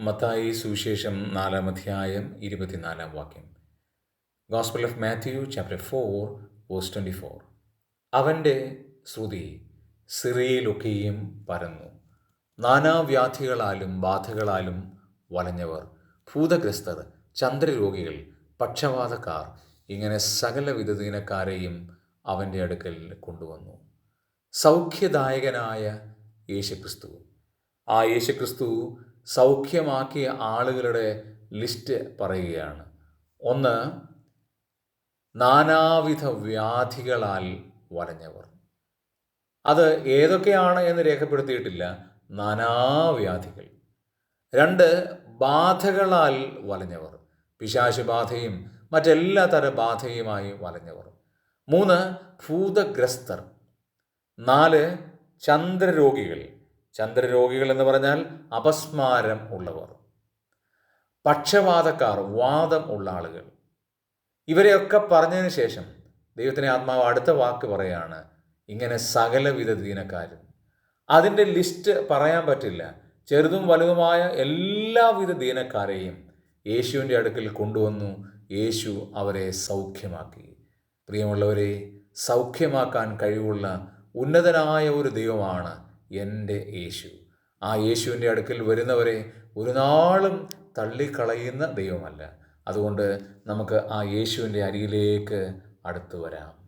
മത്തായി സുവിശേഷം നാലാം അധ്യായം ഇരുപത്തിനാലാം വാക്യം. Gospel of Matthew chapter four verse twenty four അവന്റെ ശ്രുതി സിറിയയിലൊക്കെയും പരന്നു. നാനാവ്യാധികളാലും ബാധകളാലും വലഞ്ഞവർ ഭൂതഗ്രസ്തർ ചന്ദ്രരോഗികൾ പക്ഷവാതക്കാർ ഇങ്ങനെ സകല വിധദീനക്കാരെയും അവന്റെ അടുക്കൽ കൊണ്ടുവന്നു. സൗഖ്യദായകനായ യേശുക്രിസ്തു. ആ യേശുക്രിസ്തു സൗഖ്യമാക്കിയ ആളുകളുടെ ലിസ്റ്റ് പറയുകയാണ്. ഒന്ന് നാനാവിധ വ്യാധികളാൽ വലഞ്ഞവർ. അത് ഏതൊക്കെയാണ് എന്ന് രേഖപ്പെടുത്തിയിട്ടില്ല. നാനാവ്യാധികൾ. രണ്ട് ബാധകളാൽ വലഞ്ഞവർ. പിശാശുബാധയും മറ്റെല്ലാ തര ബാധയുമായി വലഞ്ഞവർ. മൂന്ന് ഭൂതഗ്രസ്തർ. നാല് ചന്ദ്രരോഗികൾ. ചന്ദ്രരോഗികൾ എന്ന് പറഞ്ഞാൽ അപസ്മാരം ഉള്ളവർ പക്ഷവാതക്കാർ വാദം ഉള്ള ആളുകൾ. ഇവരെയൊക്കെ പറഞ്ഞതിന് ശേഷം ദൈവത്തിന്റെ ആത്മാവ് അടുത്ത വാക്ക് പറയാണ് ഇങ്ങനെ സകലവിധ ദീനക്കാരും. അതിന്റെ ലിസ്റ്റ് പറയാൻ പറ്റില്ല. ചെറുതും വലുതുമായ എല്ലാവിധ ദീനക്കാരെയും യേശുവിന്റെ അടുക്കൽ കൊണ്ടുവന്നു. യേശു അവരെ സൗഖ്യമാക്കി. പ്രിയമുള്ളവരെ സൗഖ്യമാക്കാൻ കഴിവുള്ള ഉന്നതനായ ഒരു ദൈവമാണ് എന്റെ യേശു. ആ യേശുവിന്റെ അടുക്കൽ വരുന്നവരെ ഒരു നാളും തള്ളിക്കളയുന്ന ദൈവമല്ല. അതുകൊണ്ട് നമുക്ക് ആ യേശുവിന്റെ അരികിലേക്ക് അടുത്തു വരാം.